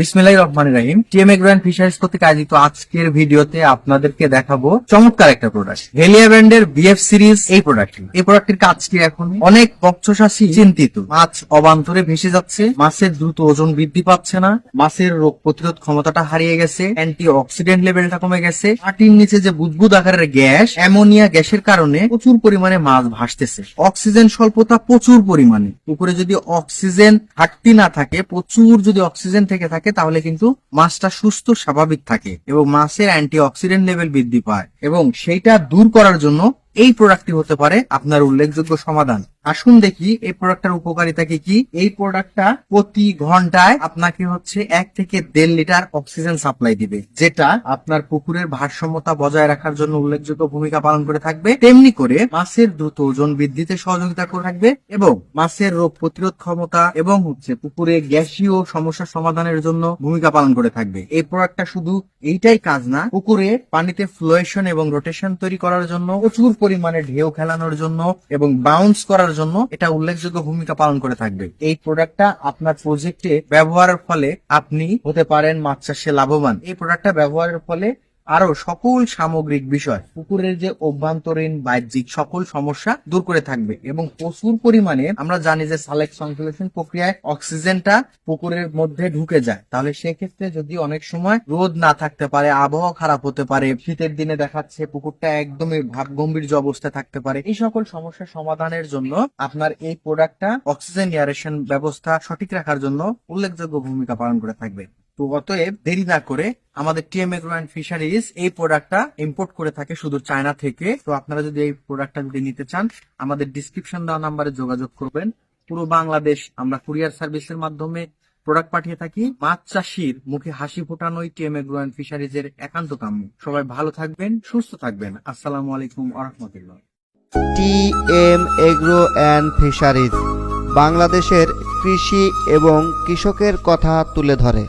বিসমিল্লাহ রহমান রাহিম। টিএম এগ্রান ফিশারিজ কর্তৃক আয়োজিত আজকের ভিডিওতে আপনাদেরকে দেখাবো চমৎকার একটা প্রোডাক্ট হেলিয়া ব্র্যান্ডের বিএফ সিরিজ এই প্রোডাক্টটি এই প্রোডাক্টের কাজটি এখন অনেক বক্ষচাষী চিন্তিত। মাছ অবান্তরে ভেসে যাচ্ছে, মাছের দ্রুত ওজন বৃদ্ধি পাচ্ছে না, মাছের রোগ প্রতিরোধ ক্ষমতাটা হারিয়ে গেছে অ্যান্টি অক্সিডেন্ট লেভেলটা কমে গেছে, মাটির নিচে যে বুদবুদ আকারের গ্যাস, অ্যামোনিয়া গ্যাসের কারণে প্রচুর পরিমাণে মাছ ভাসতেছে। অক্সিজেন স্বল্পতা প্রচুর পরিমাণে। পুকুরে যদি অক্সিজেন ঘাটতি না থাকে, প্রচুর যদি অক্সিজেন থেকে থাকে তাহলে কিন্তু মাছটা সুস্থ, স্বাভাবিক থাকে এবং মাছের অ্যান্টি অক্সিডেন্ট লেভেল বৃদ্ধি পায় এবং সেইটা দূর করার জন্য এই প্রোডাক্টটি হতে পারে আপনার উল্লেখযোগ্য সমাধান। আসুন দেখি এই প্রোডাক্টটার উপকারিতা কি কি। এই প্রোডাক্টটা প্রতি ঘন্টায় আপনাকে হচ্ছে এক থেকে দেড় লিটার অক্সিজেন সাপ্লাই দিবে, যেটা আপনার পুকুরের ভারসাম্যতা বজায় রাখার জন্য উল্লেখযোগ্য ভূমিকা পালন করে থাকবে। তেমনি করে মাছের দ্রুত ওজন বৃদ্ধিতে সহযোগিতা করে থাকবে এবং মাছের রোগ প্রতিরোধ ক্ষমতা এবং হচ্ছে পুকুরে গ্যাসীয় সমস্যা সমাধানের জন্য ভূমিকা পালন করে থাকবে। এই প্রোডাক্টটা শুধু এইটাই কাজ না, পুকুরে পানিতে ফ্লোয়েশন এবং রোটেশন তৈরি করার জন্য প্রচুর পরিমাণে ঢেউ খেলানোর জন্য এবং বাউন্স করার জন্য এটা উল্লেখযোগ্য ভূমিকা পালন করে থাকবে। এই প্রোডাক্টটা আপনার প্রজেক্টে ব্যবহারের ফলে আপনি হতে পারেন মাছ চাষে লাভবান। এই প্রোডাক্টটা ব্যবহারের ফলে আরও সকল সামগ্রিক বিষয়, পুকুরের যে অভ্যন্তরীণ, বাহ্যিক সকল সমস্যা দূর করে থাকবে এবং প্রচুর পরিমাণে আমরা জানি যে সালেক সংশ্লেষণ প্রক্রিয়ায় অক্সিজেনটা পুকুরের মধ্যে ঢুকে যায়। তাহলে সেক্ষেত্রে যদি অনেক সময় রোদ না থাকতে পারে, আবহাওয়া খারাপ হতে পারে, শীতের দিনে দেখাচ্ছে পুকুরটা একদমই ভাব গম্ভীর অবস্থায় থাকতে পারে, এই সকল সমস্যার সমাধানের জন্য আপনার এই প্রোডাক্টটা অক্সিজেন এয়ারেশন ব্যবস্থা সঠিক রাখার জন্য উল্লেখযোগ্য ভূমিকা পালন করে থাকবে। তো অতএব দেরি না করে আমাদের টিএম অ্যান্ড ফিশারিজ এই প্রোডাক্টটা ইম্পোর্ট করে থাকে শুধু চায়না থেকে। তো আপনারা যদি এই প্রোডাক্টটা যদি নিতে চান, আমাদের ডিসক্রিপশন দেওয়া নাম্বারে যোগাযোগ করবেন। পুরো বাংলাদেশ আমরা কুরিয়ার সার্ভিসের মাধ্যমে প্রোডাক্ট পাঠিয়ে থাকি। মাছ চাষির মুখে হাসি ফোটানোই টিএম এগ্রো অ্যান্ড ফিশারিজের একান্ত কাম্য সবাই ভালো থাকবেন, সুস্থ থাকবেন। আসসালামু আলাইকুম আরহামতুল্লাহ T M agro and fisheries বাংলাদেশের কৃষি এবং কৃষকের কথা তুলে ধরে।